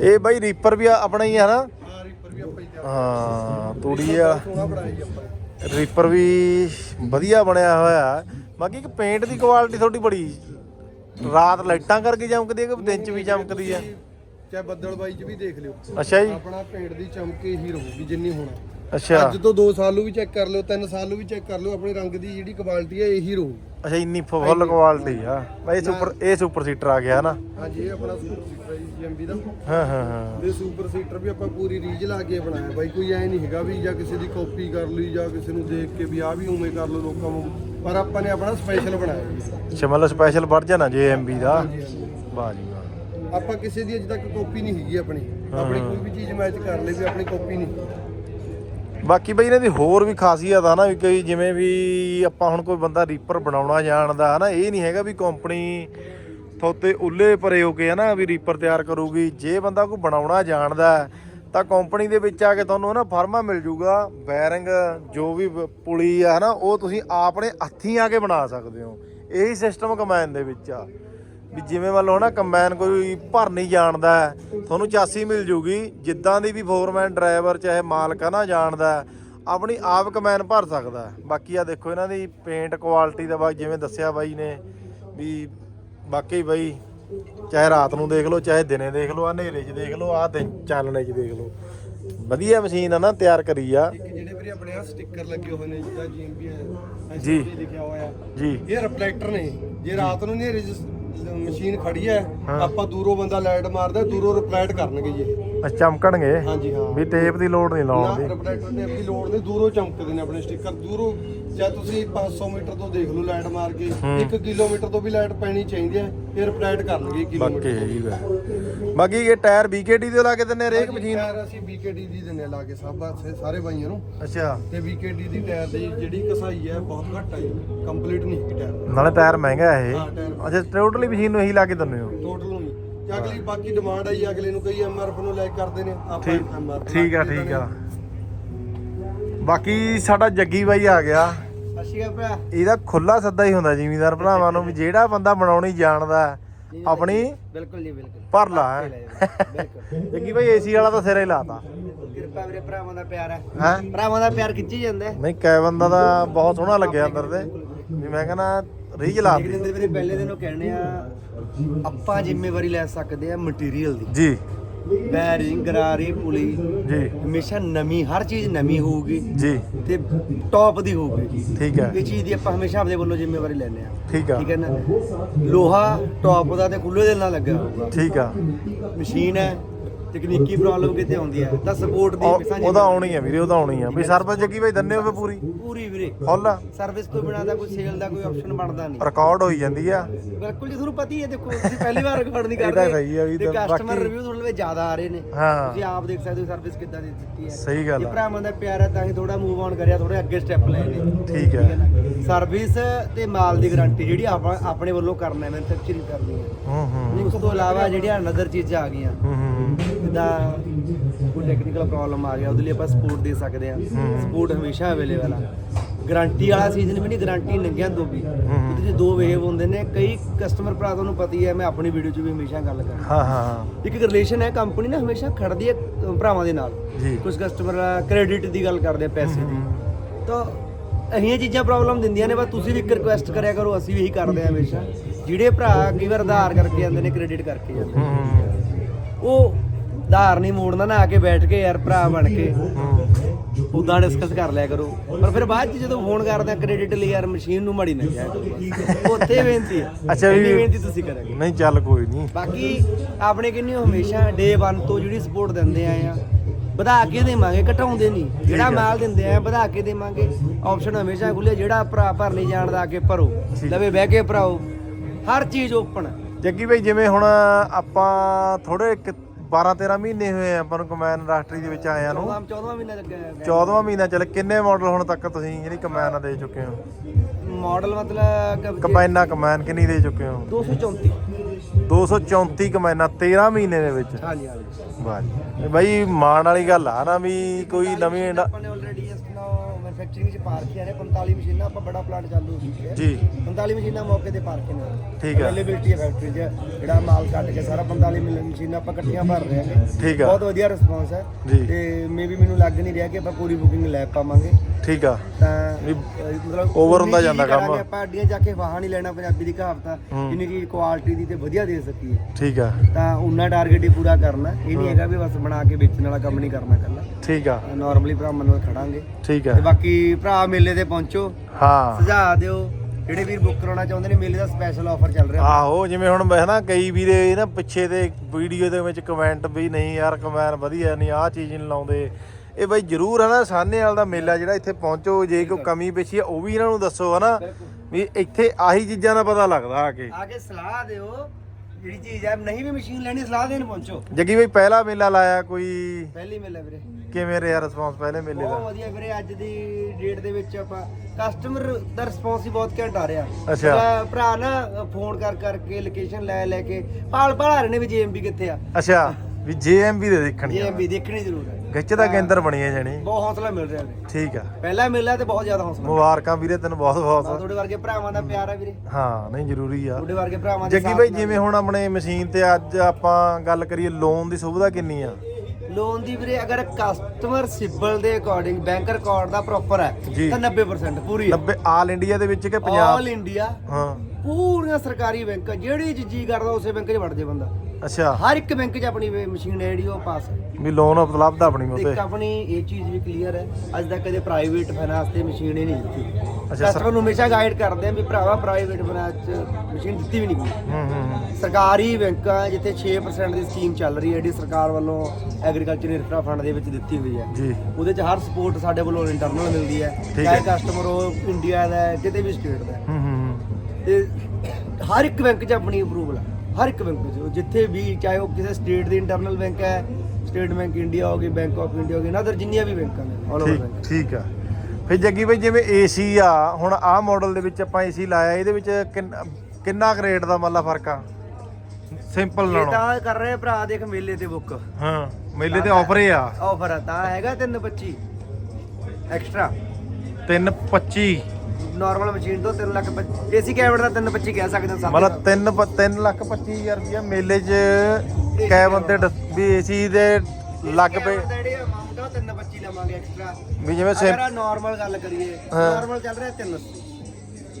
ਇਹ ਬਾਈ ਰੀਪਰ ਵੀ ਆਪਣਾ ਹੀ ਆ ਨਾ? ਹਾਂ ਰੀਪਰ ਵੀ ਆਪਾਂ ਹੀ ਹਾਂ ਤੂੜੀ ਆ। ਰੀਪਰ ਵੀ ਵਧੀਆ ਬਣਿਆ ਹੋਇਆ। ਹੈ। ਬਾਕੀ ਇੱਕ ਪੇਂਟ ਦੀ ਕੁਆਲਿਟੀ ਤੁਹਾਡੀ ਬੜੀ ਰਾਤ ਲਾਈਟਾਂ ਕਰਕੇ ਚਮਕਦੀ ਹੈ ਕਿ ਦਿਨ ਚ ਵੀ ਚਮਕਦੀ ਹੈ? ਚਾਹੇ ਬੱਦਲਬਾਈ 'ਚ ਵੀ ਦੇਖ ਲਿਓ। ਅੱਛਾ ਜੀ। ਆਪਣਾ ਪੇਂਟ ਦੀ ਚਮਕ ਹੀ ਰਹੂਗੀ ਜਿੰਨੀ ਹੋਣਾ। ਅੱਛਾ। ਅੱਜ ਤੋਂ 2 ਸਾਲ ਨੂੰ ਵੀ ਚੈੱਕ ਕਰ ਲਿਓ 3 ਸਾਲ ਨੂੰ ਵੀ ਚੈੱਕ ਕਰ ਲਿਓ ਆਪਣੇ ਰੰਗ ਦੀ ਜਿਹੜੀ ਕੁਆਲਿਟੀ ਹੈ ਇਹੀ ਰਹੂ। ਅੱਛਾ ਇੰਨੀ ਫੁੱਲ ਕੁਆਲਿਟੀ ਆ। ਬਾਈ ਸੁਪਰ ਇਹ ਸੁਪਰ ਸੀਟਰ ਆ ਗਿਆ ਨਾ। ਹਾਂਜੀ ਇਹ ਆਪਣਾ ਸੁਪਰ ਸੀਟਰ ਹੈ ਜੀ ਜੀਐਮਬੀ ਦਾ। ਹਾਂ ਹਾਂ ਹਾਂ। ਤੇ ਸੁਪਰ ਸੀਟਰ ਵੀ ਆਪਾਂ ਪੂਰੀ ਰੀਜ ਲਾ ਕੇ ਬਣਾਇਆ। ਬਾਈ ਕੋਈ ਐ ਨਹੀਂ ਹੈਗਾ ਵੀ ਜਾਂ ਕਿਸੇ ਦੀ ਕਾਪੀ ਕਰ ਲਈ ਜਾਂ ਕਿਸੇ ਨੂੰ ਦੇਖ ਕੇ ਵੀ ਆ ਵੀ ਉਵੇਂ ਕਰ ਲਓ ਲੋਕਾਂ ਨੂੰ। ਪਰ ਆਪਾਂ ਨੇ ਆਪਣਾ ਸਪੈਸ਼ਲ ਬਣਾਇਆ ਅੱਛਾ ਮਤਲਬ ਸਪੈਸ਼ਲ ਵਰਜਨ ਆ ਜੇ ਐਮਬੀ ਦਾ? ਵਾਹ ਜੀ ਵਾਹ। ਆਪਾਂ ਕਿਸੇ ਦੀ ਅਜੇ ਤੱਕ ਕਾਪੀ ਨਹੀਂ ਹੈਗੀ ਆਪਣੀ। ਆਪਣੀ ਕੋਈ ਵੀ ਚੀਜ਼ ਮੈਚ ਕਰ ਲਈ ਵੀ ਆਪਣੀ ਕਾਪੀ ਨਹੀਂ। ਬਾਕੀ ਬਈ ਇਹਨਾਂ ਦੀ ਹੋਰ ਵੀ ਖਾਸੀਅਤ ਆ ਨਾ ਵੀ ਕੋਈ ਜਿਵੇਂ ਵੀ ਆਪਾਂ ਹੁਣ ਕੋਈ ਬੰਦਾ ਰੀਪਰ ਬਣਾਉਣਾ ਜਾਣਦਾ, ਹਨਾ, ਇਹ ਨਹੀਂ ਹੈਗਾ ਵੀ ਕੰਪਨੀ ਥੋਤੇ ਉੱਲੇ ਭਰੇ ਹੋ ਕੇ ਹਨਾ ਵੀ ਰੀਪਰ ਤਿਆਰ ਕਰੂਗੀ, ਜੇ ਬੰਦਾ ਕੋਈ ਬਣਾਉਣਾ ਜਾਣਦਾ, ਤਾਂ ਕੰਪਨੀ ਦੇ ਵਿੱਚ ਆ ਕੇ ਤੁਹਾਨੂੰ ਹਨਾ ਫਾਰਮਾ ਮਿਲ ਜੂਗਾ, ਬੈਰਿੰਗ ਜੋ ਵੀ ਪੁਲੀ ਆ ਹਨਾ, ਉਹ ਤੁਸੀਂ ਆਪਣੇ ਹੱਥੀਂ ਆ ਕੇ ਬਣਾ ਸਕਦੇ ਹੋ। ਇਹੀ ਸਿਸਟਮ ਕੰਬਾਈਨ ਦੇ ਵਿੱਚ ਆ। ਵੀ ਜਿਵੇਂ ਮੰਨ ਲਓ ਨਾ ਕੰਬਾਈਨ ਕੋਈ ਭਰ ਨਹੀਂ ਜਾਣਦਾ। ਤੁਹਾਨੂੰ ਚਾਸੀ ਮਿਲ ਜੂਗੀ। ਜਿੱਦਾਂ ਦੀ ਵੀ ਫੋਰਮੈਨ ਡਰਾਈਵਰ ਚਾਹੇ ਮਾਲਕ ਆ ਨਾ ਜਾਣਦਾ। ਆਪਣੀ ਆਪ ਕੰਬਾਈਨ ਭਰ ਸਕਦਾ। ਬਾਕੀ ਆ ਦੇਖੋ ਇਹਨਾਂ ਦੀ ਪੇਂਟ ਕੁਆਲਿਟੀ ਦਾ ਬਾ ਜਿਵੇਂ ਦੱਸਿਆ ਬਾਈ ਨੇ ਵੀ ਵਾਕਈ ਬਾਈ ਚਾਹੇ ਰਾਤ ਨੂੰ ਦੇਖ ਲਓ ਚਾਹੇ ਦਿਨੇ ਦੇਖ ਲਓ ਆ ਹਨੇਰੇ 'ਚ ਦੇਖ ਲਓ ਆ ਚਾਨਣੇ 'ਚ ਦੇਖ ਲਓ। ਵਧੀਆ ਮਸ਼ੀਨ ਆ ਨਾ ਤਿਆਰ ਕਰੀ ਆ। ਇੱਕ ਜਿਹੜੇ ਵੀਰੇ ਆਪਣੇ ਆ ਸਟicker ਲੱਗੇ ਹੋਏ ਨੇ ਜਿੱਦਾਂ ਜੀਐਮਬੀ ਹੈ ਜੀ। ਲਿਖਿਆ ਹੋਇਆ। ਜੀ। ਇਹ ਰਿਫਲੈਕਟਰ ਨੇ। ਜੇ ਰਾਤ ਨੂੰ ਨਹੀਂ ਮਸ਼ੀਨ ਖੜੀ ਹੈ। ਆਪਾਂ ਦੂਰੋਂ ਬੰਦਾ ਲਾਈਟ ਮਾਰਦਾ ਦੂਰੋਂ ਰਿਫਲੈਕਟ ਕਰਨਗੇ ਜੀ। ਇਹ। ਆ ਚਮਕਣਗੇ? ਹਾਂਜੀ ਹਾਂ। ਵੀ ਟੇਪ ਦੀ ਲੋੜ ਨਹੀਂ ਨਾ ਲਾਉਣ ਦੀ। ਰਿਫਲੈਕਟਰ ਤੇ ਆਪਣੀ ਲੋਡ ਨਹੀਂ ਦੂਰੋਂ ਚਮਕਦੇ ਨੇ ਆਪਣੇ ਸਟicker। ਦੂਰੋਂ ਜਾਂ ਤੁਸੀਂ 500 ਮੀਟਰ ਤੋਂ ਦੇਖ ਲਓ ਲਾਈਟ ਮਾਰ ਕੇ 1 ਕਿਲੋਮੀਟਰ ਤੋਂ ਵੀ ਲਾਈਟ ਪੈਣੀ ਚਾਹੀਦੀ ਹੈ ਇਹ ਰਿਫਲੈਕਟ ਕਰਨਗੇ ਬਾਕੀ ਕਿਲੋਮੀਟਰ ਹੈਗੀ ਵਾ ਬਾਕੀ ਇਹ ਟਾਇਰ BKT ਦੇ ਲਾ ਕੇ ਦਿੰਨੇ ਹਰੇਕ ਮਸ਼ੀਨ? ਟਾਇਰ ਅਸੀਂ BKD ਦੀ ਦਿੰਨੇ ਲਾ ਕੇ ਸਭ ਪਾਸੇ ਸਾਰੇ ਬਾਈਆਂ ਨੂੰ। ਅੱਛਾ। ਤੇ BKD ਦੀ ਟਾਇਰ ਦੀ ਜਿਹੜੀ ਕਸਾਈ ਹੈ ਬਹੁਤ ਘੱਟ ਹੈ ਕੰਪਲੀਟ ਨਹੀਂ ਹੈਗੀ ਟਾਇਰ। ਨਾਲੇ ਟਾਇਰ ਮਹਿੰਗਾ ਇਹ। ਅੱਛਾ ਟੋਟਲੀ ਮਸ਼ੀਨ ਨੂੰ ਇਹੀ ਲਾ ਕੇ ਦਿੰਦੇ ਹੋ? ਟੋਟਲ ਨੂੰ ਤੇ ਅਗਲੀ ਬਾਕੀ ਡਿਮਾਂਡ ਆਈ ਅਗਲੇ ਨੂੰ ਕਈ ਐਮਆਰਐਫ ਨੂੰ ਲੈ ਕੇ ਕਰਦੇ ਨੇ ਆਪਾਂ ਠੀਕ MRF ਠੀਕ ਆ ਠੀਕ ਆ। ਬਾਕੀ ਸਾਡਾ ਜੱਗੀ ਬਾਈ ਆ ਗਿਆ। ਅਸ਼ੀਆ ਭਰਾ। ਇਹਦਾ ਖੁੱਲਾ ਸੱਦਾ ਹੀ ਹੁੰਦਾ ਜ਼ਿਮੀਦਾਰ ਭਰਾਵਾਂ ਨੂੰ ਵੀ ਜਿਹੜਾ ਬੰਦਾ ਬਣਾਉਣੀ ਜਾਣਦਾ ਹੈ, ਆਪਣੀ? ਬਿਲਕੁਲ ਜੀ ਬਿਲਕੁਲ। ਭਰ ਲਾ ਹੈ। ਬਿਲਕੁਲ। ਜੱਗੀ ਬਾਈ ਏਸੀ ਵਾਲਾ ਤਾਂ ਸਿਰੇ ਲਾਤਾ। ਕਿਰਪਾ ਵੀਰੇ ਭਰਾਵਾਂ ਦਾ ਪਿਆਰ ਹੈ। ਹੈ? ਭਰਾਵਾਂ ਦਾ ਪਿਆਰ ਖਿੱਚੀ ਜਾਂਦਾ ਹੈ। ਨਹੀਂ ਕੈਬਨ ਦਾ ਤਾਂ ਬਹੁਤ ਸੋਹਣਾ ਲੱਗਿਆ ਅੰਦਰ ਤੇ। ਵੀ ਮੈਂ ਕਹਿੰਦਾ ਰੀਝ ਲਾਤੀ ਦੇ ਵੀਰੇ ਪਹਿਲੇ ਦਿਨ ਉਹ ਕਹਿੰਦੇ ਆ ਆਪਾਂ ਜ਼ਿੰਮੇਵਾਰੀ ਲੈ ਸਕਦੇ ਆ ਮਟੀਰੀਅਲ ਦੀ। ਜੀ। ਬੈਰਿੰਗ ਗਰਾਰੀ ਪੁਲੀ ਜੀ। ਹਮੇਸ਼ਾ ਨਵੀਂ ਹਰ ਚੀਜ਼ ਨਵੀਂ ਹੋਊਗੀ ਜੀ। ਤੇ ਟੌਪ ਦੀ ਹੋਊਗੀ। ਠੀਕ ਹੈ। ਇਹ ਚੀਜ਼ ਦੀ ਆਪਾਂ ਹਮੇਸ਼ਾ ਆਪਣੇ ਵੱਲੋਂ ਜ਼ਿੰਮੇਵਾਰੀ ਲੈਂਦੇ ਆ ਠੀਕ ਆ ਠੀਕ ਹੈ ਨਾ? ਲੋਹਾ ਟੌਪ ਦਾ ਤੇ ਖੁੱਲੇ ਦੇ ਨਾਲ ਲੱਗਾ ਹੋਊਗਾ। ਠੀਕ ਆ ਮਸ਼ੀਨ ਹੈ। ਤਕਨੀਕੀ ਪ੍ਰੋਬਲਮ ਕਿਤੇ ਆਉਂਦੀ ਹੈ? ਤਾਂ ਸਪੋਰਟ ਦੀ ਹਮੇਸ਼ਾ ਉਹਦਾ ਆਉਣੀ ਆ ਵੀਰੇ ਉਹਦਾ ਆਉਣੀ ਆ ਵੀ ਸਰਵਿਸ ਜੱਗੀ ਬਾਈ ਦੰਨੇ ਹੋਵੇ ਪੂਰੀ? ਪੂਰੀ ਵੀਰੇ। ਫੁੱਲ? ਸਰਵਿਸ ਤੋਂ ਬਿਨਾਂ ਤਾਂ ਕੋਈ ਸੇਲ ਦਾ ਕੋਈ ਆਪਸ਼ਨ ਬਣਦਾ ਨਹੀਂ। ਰਿਕਾਰਡ ਹੋਈ ਜਾਂਦੀ ਆ। ਬਿਲਕੁਲ ਜੀ ਤੁਹਾਨੂੰ ਪਤਾ ਹੀ ਹੈ ਦੇਖੋ ਤੁਸੀਂ ਪਹਿਲੀ ਵਾਰ ਰਿਕਾਰਡ ਨਹੀਂ ਇਹ ਕਰ ਤਾਂ ਰਹੇ ਸਹੀ ਆ ਵੀ ਤੇ ਤਾਂ ਕਸਟਮਰ ਬਾਕੀ- ਰਿਵਿਊ ਤੁਹਾਡੇ ਲਈ ਜ਼ਿਆਦਾ ਆ ਰਹੇ ਨੇ। ਹਾਂ। ਤੁਸੀਂ ਆਪ ਦੇਖ ਸਕਦੇ ਹੋ ਸਰਵਿਸ ਕਿੱਦਾਂ ਦੀ ਦਿੱਤੀ ਹੈ। ਸਹੀ ਗੱਲ ਇਹ ਆ। ਭਰਾਵਾਂ ਦਾ ਪਿਆਰ ਹੈ ਤਾਂ ਹੀ ਥੋੜਾ ਮੂਵ ਆਨ ਕਰਿਆ ਥੋੜੇ ਅੱਗੇ ਸਟੈਪ ਲਏ ਨੇ। ਠੀਕ ਹੈ। ਸਰਵਿਸ ਤੇ ਮਾਲ ਦੀ ਗਾਰੰਟੀ ਜਿਹੜੀ ਆਪਾਂ ਆਪਣੇ ਵੱਲੋਂ ਕਰਨਾ ਹੈ ਮੈਨੂਫੈਕਚਰਿੰਗ ਕਰਨੀ ਹੈ। ਹੂੰ ਹੂੰ। ਉਸ ਤੋਂ ਇਲਾਵਾ ਜਿਹੜੀਆਂ ਅਨਦਰ ਚੀਜ਼ਾਂ ਆ ਗਈਆਂ ਹੂੰ ਹੂੰ। ਜਿੱਦਾਂ ਕੋਈ ਟੈਕਨੀਕਲ ਪ੍ਰੋਬਲਮ ਆ ਗਿਆ ਉਹਦੇ ਲਈ ਆਪਾਂ ਸਪੋਰਟ ਦੇ ਸਕਦੇ ਹਾਂ। ਸਪੋਰਟ ਹਮੇਸ਼ਾ ਅਵੇਲੇਬਲ ਆ। ਗਾਰੰਟੀ ਵਾਲਾ ਸੀਜ਼ਨ ਵੀ ਨਹੀਂ ਗਾਰੰਟੀ ਨੰਗਿਆਂ ਤੋਂ ਵੀ। ਉਹਦੇ 'ਚ ਦੋ ਵੇਵ ਹੁੰਦੇ ਨੇ ਕਈ ਕਸਟਮਰ ਭਰਾ ਤੁਹਾਨੂੰ ਪਤਾ ਹੀ ਹੈ ਮੈਂ ਆਪਣੀ ਵੀਡੀਓ 'ਚ ਵੀ ਹਮੇਸ਼ਾ ਗੱਲ ਕਰਦਾ। ਹਾਂ ਇੱਕ ਰਿਲੇਸ਼ਨ ਹੈ ਕੰਪਨੀ ਨਾ ਹਮੇਸ਼ਾ ਖੜਦੀ ਹੈ ਭਰਾਵਾਂ ਦੇ ਨਾਲ। ਕੁਝ ਕਸਟਮਰ ਕ੍ਰੈਡਿਟ ਦੀ ਗੱਲ ਕਰਦੇ ਆ ਪੈਸੇ ਦੀ। ਤਾਂ ਇਹ ਚੀਜ਼ਾਂ ਪ੍ਰੋਬਲਮ ਦਿੰਦੀਆਂ ਨੇ ਬਸ ਤੁਸੀਂ ਵੀ ਇੱਕ ਰਿਕੁਐਸਟ ਕਰਿਆ ਕਰੋ ਅਸੀਂ ਵੀ ਇਹੀ ਕਰਦੇ ਆ ਹਮੇਸ਼ਾ। ਜਿਹੜੇ ਭਰਾ ਕਈ ਵਾਰ ਆਧਾਰ ਕਰਕੇ ਜਾਂਦੇ ਨੇ ਕ੍ਰੈਡਿਟ ਕਰਕੇ ਜਾਂਦੇ ਉਹ ਧਾਰ ਨਹੀਂ ਮੋੜਨਾ ਨਾ ਆ ਕੇ ਬੈਠ ਕੇ ਯਾਰ ਭਰਾ ਬਣ ਕੇ। ਹੂੰ। ਉਦਾਂ ਡਿਸਕਸ ਕਰ ਲਿਆ ਕਰੋ। ਪਰ ਫਿਰ ਬਾਅਦ ਚ ਜਦੋਂ ਫੋਨ ਕਰਦੇ ਆ ਕ੍ਰੈਡਿਟ ਲਈ ਯਾਰ ਮਸ਼ੀਨ ਨੂੰ ਮਾੜੀ ਨਾ ਕਿਹਾ ਕਰੋ ਉੱਥੇ ਬੇਨਤੀ ਆ ਅੱਛਾ ਵੀ- ਬੇਨਤੀ ਤੁਸੀਂ ਕਰਾਂਗੇ। ਨਹੀਂ ਚੱਲ ਕੋਈ ਨਹੀਂ। ਬਾਕੀ ਆਪਣੇ ਕਿੰਨੀ ਹਮੇਸ਼ਾ ਡੇ 1 ਤੋਂ ਜਿਹੜੀ ਸਪੋਰਟ ਦਿੰਦੇ ਆਏ ਆ ਵਧਾ ਕੇ ਦੇਵਾਂਗੇ ਘਟਾਉਂਦੇ ਨਹੀਂ। ਜਿਹੜਾ ਮਾਲ ਦਿੰਦੇ ਆ ਵਧਾ ਕੇ ਦੇਵਾਂਗੇ। ਆਪਸ਼ਨ ਹਮੇਸ਼ਾ ਖੁੱਲੇ ਜਿਹੜਾ ਭਰਾ ਭਰ ਨਹੀਂ ਜਾਣਦਾ ਆ ਕੇ ਭਰੋ। ਲਵੇ ਬਹਿ ਕੇ ਭਰਾਓ। ਹਰ ਚੀਜ਼ ਓਪਨ ਜੱਗੀ ਭਾਈ ਜਿਵੇਂ ਹੁਣ ਆਪਾਂ ਥੋੜੇ 12 13 ਮਹੀਨੇ ਹੋਏ ਆ ਆਪਾਂ ਨੂੰ ਕਮੈਨ ਇੰਡਸਟਰੀ ਦੇ ਵਿੱਚ ਆਇਆਂ ਨੂੰ। 14 14ਵਾਂ ਮਹੀਨਾ ਲੱਗਿਆ 14ਵਾਂ ਮਹੀਨਾ ਚੱਲ ਕਿੰਨੇ ਮਾਡਲ ਹੁਣ ਤੱਕ ਤੁਸੀਂ ਜਿਹੜੀ ਕਮੈਨ ਦੇ ਚੁੱਕੇ ਹੋ? ਮਾਡਲ ਮਤਲਬ ਕੰਬਾਈਨਾਂ ਕਮੈਨ ਕਿੰਨੀ ਦੇ ਚੁੱਕੇ ਹੋ? 234 234 ਕਮੈਨਾਂ 13 ਮਹੀਨੇ ਦੇ ਵਿੱਚ। ਹਾਂਜੀ ਹਾਂਜੀ। ਵਾਹ ਜੀ। ਬਾਈ ਮਾਣ ਵਾਲੀ ਗੱਲ ਆ ਨਾ ਵੀ ਕੋਈ ਨਵੀਂ ਮੈਨੂਫੈਕਚਰਿੰਗ ਚ ਪਾਰ ਕੀਆ ਨੇ 45 ਮਸ਼ੀਨਾਂ ਆਪਾਂ ਬੜਾ ਪਲਾਂਟ ਚਾਲੂ ਕੀਤਾ ਜੀ। 45 ਮਸ਼ੀਨਾਂ ਮੌਕੇ ਤੇ ਪਾਰ ਕੀਆਂ ਨੇ। ਠੀਕ ਹੈ। ਅਵੇਲੇਬਿਲਟੀ ਹੈ ਫੈਕਟਰੀ 'ਚ ਜਿਹੜਾ ਮਾਲ ਕੱਢ ਕੇ ਸਾਰਾ 45 ਮਿਲ- ਮਸ਼ੀਨਾਂ ਆਪਾਂ ਇਕੱਠੀਆਂ ਭਰ ਰਹੇ ਹਾਂ ਠੀਕ ਆ। ਬਹੁਤ ਵਧੀਆ ਰਿਸਪੌਂਸ ਹੈ। ਜੀ। ਤੇ ਮੇਬੀ ਮੈਨੂੰ ਲੱਗ ਨਹੀਂ ਰਿਹਾ ਕਿ ਆਪਾਂ ਪੂਰੀ ਬੁਕਿੰਗ ਲੈ ਪਾਵਾਂਗੇ। ਠੀਕ ਆ। ਤਾਂ ਵੀ ਅਹ, ਮਤਲਬ over ਹੁੰਦਾ ਉਨੀ ਚੀਜ਼ ਜਾਂਦਾ ਕੰਮ। ਕਰਾਂਗੇ, ਆਪਾਂ ਅੱਡੀਆਂ ਜਾ ਕੇ ਵਾਹ ਨਹੀਂ ਲੈਣਾ ਪੰਜਾਬੀ ਦੀ ਕਹਾਵਤ ਆ। ਹੂੰ। ਜਿੰਨੀ ਚੀਜ਼ ਕੁਆਲਿਟੀ ਦੀ ਤੇ ਵਧੀਆ ਦੇ ਸਕੀਏ। ਠੀਕ ਆ। ਤਾਂ ਉਹਨਾਂ ਟਾਰਗੇਟ ਹੀ ਪੂਰਾ ਕਰਨਾ। ਇਹ ਨਹੀਂ ਹੈਗਾ ਵੀ ਬਸ ਬਣਾ ਕੇ ਵੇਚਣ ਵਾਲਾ ਕੰਮ ਨਹੀਂ ਕਰਨਾ ਕੱਲਾ ਠੀਕ ਆ। ਨਾਰਮਲੀ ਭਰਾਵਾਂ ਨਾਲ ਖੜਾਂਗੇ। ਠੀਕ ਆ। ਤੇ ਬਾਕੀ ਭਰਾ ਮੇਲੇ ਤੇ ਪਹੁੰਚੋ। ਹਾਂ। ਸੁਝਾਅ ਦਿਓ। ਜਿਹੜੇ ਵੀਰ ਬੁੱਕ ਕਰਾਉਣਾ ਚਾਹੁੰਦੇ ਨੇ ਮੇਲੇ ਦਾ ਸਪੈਸ਼ਲ ਆਫਰ ਚੱਲ ਰਿਹਾ। ਆਹੋ ਜਿਵੇਂ ਹੁਣ ਮੈਂ ਨਾ ਕਈ ਵੀਰੇ ਨਾ ਪਿੱਛੇ ਦੇ ਵੀਡੀਓ ਦੇ ਵਿੱਚ ਕਮੈਂਟ ਵੀ ਨਹੀਂ ਯਾਰ ਕਮੈਨ ਵਧੀਆ ਨਹੀਂ ਆਹ ਚੀਜ਼ ਨਹੀਂ ਲਾਉਂਦੇ। ਇਹ ਬਈ ਜਰੂਰ ਹੈ ਨਾ ਸਾਹਨੇ ਵਾਲ ਦਾ ਮੇਲਾ ਜਿਹੜਾ ਇੱਥੇ ਪਹੁੰਚੋ ਜੇ ਕੋਈ ਕਮੀ ਪੇਸ਼ੀ ਆ ਉਹ ਵੀ ਇਹਨਾਂ ਨੂੰ ਦੱਸੋ ਹਨਾ ਵੀ ਇੱਥੇ ਆਹੀ ਚੀਜ਼ਾਂ ਦਾ ਪਤਾ ਲੱਗਦਾ ਆ ਕੇ। ਆ ਕੇ ਸਲਾਹ ਦਿਓ ਜਿਹੜੀ ਚੀਜ਼ ਹੈ ਨਹੀਂ ਵੀ ਮਸ਼ੀਨ ਲੈਣੀ ਸਲਾਹ ਦੇਣ ਪਹੁੰਚੋ। ਜੱਗੀ ਬਈ ਪਹਿਲਾ ਮੇਲਾ ਲਾਇਆ ਕੋਈ? ਪਹਿਲੀ ਮੇਲਾ ਵੀਰੇ। ਕਿਵੇਂ ਰਿਹਾ ਰਿਸਪੌਂਸ ਪਹਿਲੇ ਮੇਲੇ ਬਹੁਤ ਦਾ ਵਧੀਆ ਵੀਰੇ ਅੱਜ ਦੀ ਡੇਟ ਦੇ ਵਿੱਚ ਆਪਾਂ ਕਸਟਮਰ ਦਾ ਰਿਸਪੌਂਸ ਹੀ ਬਹੁਤ ਘੈਂਟ ਆ ਰਿਹਾ। ਅੱਛਾ। ਭਰਾ- ਭਰਾ ਨਾ ਫੋਨ ਕਰ ਕਰਕੇ ਲੋਕੇਸ਼ਨ ਲੈ ਲੈ ਕੇ ਪਾਲ ਭਾਲ ਰਹੇ ਨੇ ਵੀ ਜੀਐਮਬੀ ਕਿੱਥੇ ਆ। ਅੱਛਾ ਵੀ ਜੇਐਮਬੀ ਦੇ ਦੇਖਣੀ ਆ ਜੀਐਮਬੀ ਦੇਖਣੀ ਜ਼ਰੂਰ ਹੈ ਗਿੱਚ ਦਾ ਕੇਂਦਰ ਬਣੀ ਹੈ ਜਾਣੀ। ਬਹੁਤ ਹੌਸਲਾ ਮਿਲ ਰਿਹਾ ਵੀਰੇ। ਠੀਕ ਆ। ਪਹਿਲਾ ਮੇਲਾ ਤੇ ਬਹੁਤ ਜ਼ਿਆਦਾ ਹੌਸਲਾ। ਮੁਬਾਰਕਾਂ ਵੀਰੇ ਤੈਨੂੰ ਬਹੁਤ ਬਹੁਤ। ਤੁਹਾਡੇ ਵਰਗੇ ਭਰਾਵਾਂ ਦਾ ਪਿਆਰ ਹੈ ਵੀਰੇ। ਹਾਂ ਨਹੀਂ ਜ਼ਰੂਰੀ ਆ। ਤੁਹਾਡੇ ਵਰਗੇ ਭਰਾਵਾਂ ਦੇ ਜੱਗੀ ਭਾਈ ਜਿਵੇਂ ਹੁਣ ਆਪਣੇ ਮਸ਼ੀਨ ਤੇ ਅੱਜ ਆਪਾਂ ਗੱਲ ਕਰੀਏ ਲੋਨ ਦੀ ਸੁਵਿਧਾ ਕਿੰਨੀ ਆ? ਲੋਨ ਦੀ ਵੀਰੇ ਅਗਰ ਕਸਟਮਰ ਸਿਬਲ ਦੇ ਅਕੋਰਡਿੰਗ ਬੈਂਕ ਰਿਕਾਰਡ ਦਾ ਪ੍ਰੋਪਰ ਹੈ। ਤਾਂ 90% ਪੂਰੀ ਹੈ 90 ਆਲ ਇੰਡੀਆ ਦੇ ਵਿੱਚ ਕਿ ਆਲ ਪੰਜਾਬ ਇੰਡੀਆ ਹਾਂ। ਪੂਰੀਆਂ ਸਰਕਾਰੀ ਬੈਂਕ ਜਿਹੜੀ ਜੀ ਕਰਦਾ ਉਸੇ ਬੈਂਕ 'ਚ ਵੜ ਜੇ ਬੰਦਾ। ਅੱਛਾ। ਹਰ ਇੱਕ ਬੈਂਕ 'ਚ ਆਪਣੀ ਵੇ- ਮਸ਼ੀਨ ਹੈ ਜਿਹੜੀ ਉਹ ਪਾਸ ਹੈ। ਵੀ ਲੋਨ ਉਪਲਬਧ ਆ ਆਪਣੀ ਤੇ ਉਤੇ ਇੱਕ ਆਪਣੀ ਇਹ ਚੀਜ਼ ਵੀ ਕਲੀਅਰ ਹੈ ਅੱਜ ਤੱਕ ਕਦੇ ਪ੍ਰਾਈਵੇਟ ਫਾਈਨਾਂਸ ਤੇ ਮਸ਼ੀਨ ਹੀ ਨਹੀਂ ਦਿੱਤੀ। ਅੱਛਾ, ਸਰ- ਕਸਟਮਰ ਨੂੰ ਹਮੇਸ਼ਾ ਗਾਈਡ ਕਰਦੇ ਆ ਵੀ ਭਰਾਵਾ ਪ੍ਰਾਈਵੇਟ ਫਾਈਨਾਂਸ 'ਚ ਮਸ਼ੀਨ ਦਿੱਤੀ ਵੀ ਨਹੀਂ ਕੋਈ ਹੂੰ ਹੂੰ ਹੂੰ। ਸਰਕਾਰੀ ਬੈਂਕਾਂ ਜਿੱਥੇ 6% ਦੀ ਸਕੀਮ ਚੱਲ ਰਹੀ ਹੈ ਜਿਹੜੀ ਸਰਕਾਰ ਵੱਲੋਂ ਐਗਰੀਕਲਚਰ ਇਨਫਰਾ ਫੰਡ ਦੇ ਵਿੱਚ ਦਿੱਤੀ ਹੋਈ ਹੈ। ਜੀ। ਉਹਦੇ 'ਚ ਹਰ ਸਪੋਰਟ ਸਾਡੇ ਵੱਲੋਂ ਇੰਟਰਨਲ ਮਿਲਦੀ ਹੈ। ਠੀਕ ਚਾਹੇ। ਕਸਟਮਰ ਉਹ ਇੰਡੀਆ ਦਾ ਹੈ ਕਿਤੇ ਵੀ ਸਟੇਟ ਦਾ ਹੂੰ। ਤੇ ਹਰ ਇੱਕ ਬੈਂਕ 'ਚ ਆਪਣੀ ਅਪਰੂਵਲ ਹੈ ਹਰ ਇੱਕ ਬੈਂਕ 'ਚ। ਜਿੱਥੇ ਵੀ ਚਾਹੇ ਉਹ ਕਿਸੇ ਸਟੇਟ ਦੀ ਇੰਟਰਨਲ ਬੈਂਕ ਹੈ ਸਟੇਟ ਬੈਂਕ ਇੰਡੀਆ ਹੋ ਗਈ ਬੈਂਕ ਆਫ ਇੰਡੀਆ ਹੋ ਗਈ ਨਾਦਰ ਜਿੰਨੀਆਂ ਵੀ ਬੈਂਕਾਂ ਨੇ ਆਲ ਓਵਰ ਠੀਕ ਬੈਂਕ ਠੀਕ ਆ। ਫਿਰ ਜੱਗੀ ਭਾਈ ਜਿਵੇਂ ਏਸੀ ਆ ਹੁਣ ਆਹ ਮਾਡਲ ਦੇ ਵਿੱਚ ਆਪਾਂ ਏਸੀ ਲਾਇਆ ਇਹਦੇ ਵਿੱਚ ਕਿੰਨਾ ਕਿੰਨਾ ਰੇਟ ਦਾ ਮਤਲਬ ਫ਼ਰਕ ਆ? ਸਿੰਪਲ ਇਹ ਨਾਲੋਂ। ਤਾਂ ਕਰ ਰਹੇ ਭਰਾ ਦੇਖ ਮੇਲੇ ਤੇ ਬੁੱਕ ਹਾਂ ਮੇਲੇ ਤੇ ਆਫਰ ਆ। ਆਫਰ ਆ ਤਾਂ ਹੈਗਾ 325 ਐਕਸਟਰਾ 325 ਨਾਰਮਲ ਮਸ਼ੀਨ ਤੋਂ 3 ਲੱਖ ਏਸੀ ਕੈਬਨ ਦਾ 325 ਕਹਿ ਸਕਦੇ ਹਾਂ ਮਤਲਬ 3 3 ਲੱਖ 25 ਹਜ਼ਾਰ ਰੁਪਇਆ ਮੇਲੇ 'ਚ ਕੈਬਨ ਤੇ ਡਸ- ਵੀ ਏਸੀ ਦੇ ਲੱਗ ਪਏ। ਕੈਬਨ ਦਾ ਜਿਹੜੀ ਅਮਾਉਂਟ ਆ ਉਹ 325 ਲਵਾਂਗੇ ਐਕਸਟਰਾ ਵੀ ਜਿਵੇਂ ਸਿੰ- ਅਗਰ ਨਾਰਮਲ ਗੱਲ ਕਰੀਏ ਹਾਂ। ਨਾਰਮਲ ਚੱਲ ਰਿਹਾ 380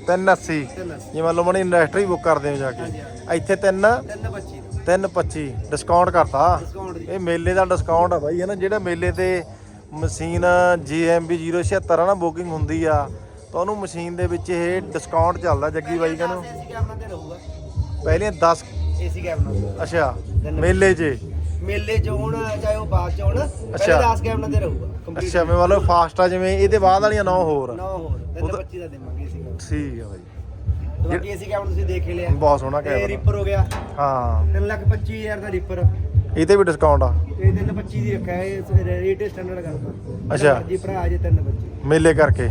380 380 ਜੇ ਮੰਨ ਲਓ ਮਣੀ ਇੰਡਸਟਰੀ ਬੁੱਕ ਕਰਦੇ ਹੋ ਜਾ ਕੇ। ਇੱਥੇ 3 325 325 ਡਿਸਕਾਊਂਟ ਕਰਤਾ। ਡਿਸਕਾਊਂਟ ਦੀ ਇਹ ਮੇਲੇ ਦਾ ਡਿਸਕਾਊਂਟ ਆ ਬਾਈ ਹੈ ਨਾ? ਜਿਹੜਾ ਮੇਲੇ ਤੇ ਮਸ਼ੀਨ GMB 076 ਆ ਨਾ ਬੁਕਿੰਗ ਹੁੰਦੀ ਆ ਤਾਂ ਉਹਨੂੰ ਮਸ਼ੀਨ ਦੇ ਵਿੱਚ ਇਹ ਡਿਸਕਾਊਂਟ ਚੱਲਦਾ ਜੱਗੀ ਬਾਈ ਕਹਿੰਦਾ। ਏਸੀ ਕੈਬਨ ਤੇ ਰਹੂਗਾ ਪਹਿਲੀਆਂ 10 ਏਸੀ ਕੈਬਨ ਅੱਛਾ ਮੇਲੇ 'ਚ। ਮੇਲੇ ਚ ਹੋਣ ਚਾਹੇ ਉਹ ਬਾਅਦ ਚ ਹੋਣ ਅੱਛਾ। ਪਹਿਲੇ 10 ਕੈਬਨ ਤੇ ਰਹੂਗਾ ਅੱਛਾ ਮੈਂ ਮਤਲਬ ਫਾਸਟ ਆ ਜਿਵੇਂ ਇਹਦੇ ਬਾਅਦ ਵਾਲੀਆਂ 9 ਹੋਰ। ਨਾ ਹੋਰ 325 ਦਾ ਦੇਵਾਂਗੇ ਏਸੀ ਕੈਬਨ ਠੀਕ ਆ ਬਾਈ। ਬਾਕੀ ਏਸੀ ਕੈਬਨ ਤੁਸੀਂ ਦੇਖ ਹੀ ਲਿਆ। ਬਹੁਤ ਸੋਹਣਾ ਕੈਮਰਾ ਰਿਪਰ ਹੋ ਗਿਆ। ਹਾਂ। 3 ਲੱਖ 25 ਹਜ਼ਾਰ ਦਾ ਰਿਪਰ ਇਹ ਤੇ ਵੀ ਡਿਸਕਾਊਂਟ ਆ। ਤੇ 325 ਦੀ ਰੱਖਿਆ ਹੈ ਰੇਟ ਸਟੈਂਡਰਡ ਕਰਦਾ ਅੱਛਾ। ਜੀ ਭਰਾ ਜੇ 325 ਮੇਲੇ ਕਰਕੇ।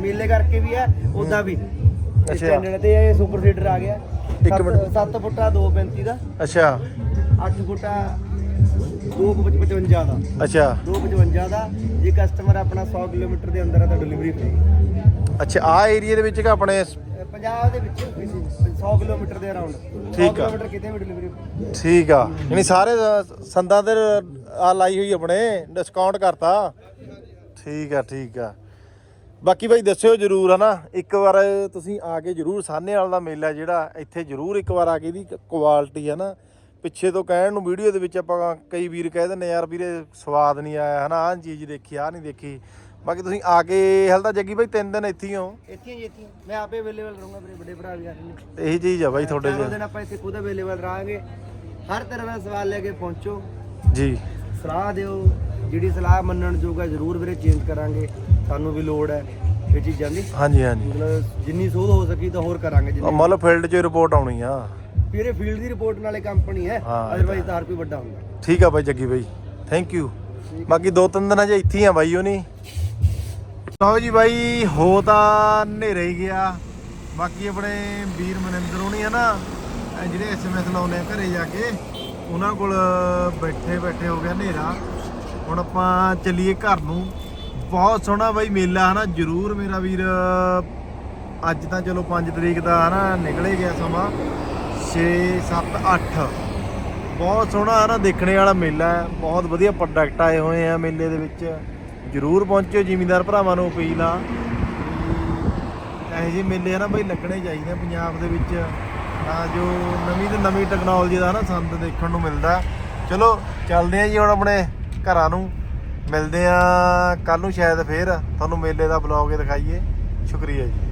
ਮੇਲੇ ਕਰਕੇ ਵੀ ਹੈ ਉਦਾਂ ਵੀ। ਅੱਛਾ। ਸਟੈਂਡਰਡ ਤੇ ਇਹ ਸੁਪਰ ਸੀਡਰ ਆ ਗਿਆ। ਇੱਕ ਮਿੰਟ। 7 ਫੁੱਟਾ 235 ਦਾ। ਅੱਛਾ। 8 ਫੁੱਟਾ 255 ਦਾ। ਅੱਛਾ। 255 ਦਾ। ਜੇ ਕਸਟਮਰ ਆਪਣਾ 100 ਕਿਲੋਮੀਟਰ ਦੇ ਅੰਦਰ ਆ ਤਾਂ ਡਿਲੀਵਰੀ ਫ੍ਰੀ ਅੱਛਾ ਆ ਏਰੀਆ ਦੇ ਵਿੱਚ ਕਿ ਆਪਣੇ ਪੰਜਾਬ ਦੇ ਵਿੱਚ 100 ਕਿਲੋਮੀਟਰ ਦੇ ਅਰਾਊਂਡ 100 ਠੀਕ ਆ। ਕਿਲੋਮੀਟਰ ਕਿਤੇ ਵੀ ਡਿਲੀਵਰੀ ਠੀਕ ਆ। ਯਾਨੀ ਸਾਰੇ ਸੰਦਾਂ ਤੇ ਆ ਲਾਈ ਹੋਈ ਆਪਣੇ ਡਿਸਕਾਊਂਟ ਕਰਤਾ। ਠੀਕ ਆ ਠੀਕ ਆ। ਬਾਕੀ ਭਾਈ ਦੱਸਿਓ ਜਰੂਰ ਹਨਾ? ਇੱਕ ਵਾਰ ਤੁਸੀਂ ਆ ਕੇ ਜਰੂਰ ਸਾਹਨੇ ਵਾਲ ਦਾ ਮੇਲਾ ਜਿਹੜਾ ਇੱਥੇ ਜਰੂਰ ਇੱਕ ਵਾਰ ਆ ਕੇ ਇਹਦੀ ਕੁਆਲਿਟੀ ਹੈ ਨਾ। ਪਿੱਛੇ ਤੋਂ ਕਹਿਣ ਨੂੰ ਵੀਡੀਓ ਦੇ ਵਿੱਚ ਆਪਾਂ ਕਈ ਵੀਰ ਕਹਿ ਦਿੰਦੇ ਯਾਰ ਵੀਰੇ ਸਵਾਦ ਨਹੀਂ ਆਇਆ ਹਨਾ? ਆਹ ਚੀਜ਼ ਦੇਖੀ ਆਹ ਨਹੀਂ ਦੇਖੀ। ਬਾਕੀ ਤੁਸੀਂ ਆ ਕੇ ਹਾਲ ਤਾਂ ਜੱਗੀ ਬਾਈ ਤਿੰਨ ਦਿਨ ਇੱਥੇ ਹੀ ਹੋ। ਇੱਥੇ ਹੀ ਇੱਥੇ ਹੀ। ਮੈਂ ਆਪੇ ਅਵੇਲੇਬਲ ਰਹੂੰਗਾ ਮੇਰੇ ਵੱਡੇ ਭਰਾ ਵੀ ਆ ਰਹੇ ਨੇ। ਇਹੀ ਚੀਜ਼ ਆ ਬਾਈ ਤੁਹਾਡੇ ਚਾਰੋਂ ਦਿਨ ਆਪਾਂ ਇੱਥੇ ਖੁਦ ਅਵੇਲੇਬਲ ਰਹਾਂਗੇ। ਹਰ ਤਰ੍ਹਾਂ ਦਾ ਸਵਾਲ ਲੈ ਕੇ ਪਹੁੰਚੋ। ਜੀ। ਸਲਾਹ ਦਿਓ। ਜਿਹੜੀ ਸਲਾਹ ਮੰਨਣ ਜੋਗਾ ਜ਼ਰੂਰ ਵੀਰੇ ਚੇਂਜ ਕਰਾਂਗੇ। ਸਾਨੂੰ ਵੀ ਲੋੜ ਹੈ ਇਹ ਚੀਜ਼ਾਂ ਦੀ। ਹਾਂਜੀ ਹਾਂਜੀ। ਮਤਲਬ ਜਿੰਨੀ ਸੋਧ ਹੋ ਸਕੀ ਤਾਂ ਹੋਰ ਕਰਾਂਗੇ ਜਿੰਨੀ। ਮਤਲਬ ਫੀਲਡ 'ਚ ਰਿਪੋਰਟ ਆਉਣੀ ਆ। ਵੀਰੇ ਫੀਲਡ ਦੀ ਰਿਪੋਰਟ ਨਾਲੇ ਕੰਪਨੀ ਹੈ। ਹਾਂ, ਇਹ ਅਦਰਵਾਈਜ਼ ਤਾਂ ਹਰ ਕੋਈ ਵੱਡਾ ਹੁੰਦਾ। ਠੀਕ ਆ ਬਾਈ ਜੱਗੀ ਬਾਈ। ਥੈਂਕ ਯੂ ਬਾਕੀ ਦੋ ਤਿੰਨ ਦਿਨਾਂ 'ਚ ਇੱਥੇ ਹੀ ਆ ਬਾਈ ਉਹ ਨਹੀਂ ਲਓ ਜੀ ਬਾਈ ਹੋ ਤਾਂ ਹਨੇਰੇ ਹੀ ਗਿਆ। ਬਾਕੀ ਆਪਣੇ ਵੀਰ ਮਨਿੰਦਰ ਹੋਣੀ ਹੈ ਨਾ ਇਹ ਜਿਹੜੇ ਐਸਐਮਐਸ ਲਾਉਂਦੇ ਆ ਘਰੇ ਜਾ ਕੇ ਉਹਨਾਂ ਕੋਲ ਬੈਠੇ ਬੈਠੇ ਹੋ ਗਿਆ ਹਨੇਰਾ। ਹੁਣ ਆਪਾਂ ਚੱਲੀਏ ਘਰ ਨੂੰ। ਬਹੁਤ ਸੋਹਣਾ ਬਾਈ ਮੇਲਾ ਹਨਾ, ਜਰੂਰ ਮੇਰਾ ਵੀਰ। ਅੱਜ ਤਾਂ ਚਲੋ 5 ਤਰੀਕ ਦਾ ਹਨਾ, ਨਿਕਲੇ ਗਿਆ ਸਮਾਂ। 6 7 8 ਬਹੁਤ ਸੋਹਣਾ ਹੈ ਨਾ ਦੇਖਣੇ ਵਾਲਾ ਮੇਲਾ ਹੈ। ਬਹੁਤ ਵਧੀਆ ਪ੍ਰੋਡਕਟ ਆਏ ਹੋਏ ਆ ਮੇਲੇ ਦੇ ਵਿੱਚ। ਜਰੂਰ ਪਹੁੰਚਿਓ ਜ਼ਿਮੀਂਦਾਰ ਭਰਾਵਾਂ ਨੂੰ ਅਪੀਲ ਆ। ਇਹੋ ਜਿਹੇ ਮੇਲੇ ਆ ਨਾ ਬਈ ਲੱਗਣੇ ਚਾਹੀਦੇ ਪੰਜਾਬ ਦੇ ਵਿੱਚ। ਤਾਂ ਜੋ ਨਵੀਂ ਤੋਂ ਨਵੀਂ ਟੈਕਨੋਲੋਜੀ ਦਾ ਨਾ ਸੰਦ ਦੇਖਣ ਨੂੰ ਮਿਲਦਾ। ਚਲੋ, ਚੱਲਦੇ ਆ ਜੀ ਹੁਣ ਆਪਣੇ ਘਰਾਂ ਨੂੰ। ਮਿਲਦੇ ਆ ਕੱਲ ਨੂੰ ਸ਼ਾਇਦ ਫੇਰ। ਤੁਹਾਨੂੰ ਮੇਲੇ ਦਾ ਬਲੌਗ ਦਿਖਾਈਏ। ਸ਼ੁਕਰੀਆ ਜੀ।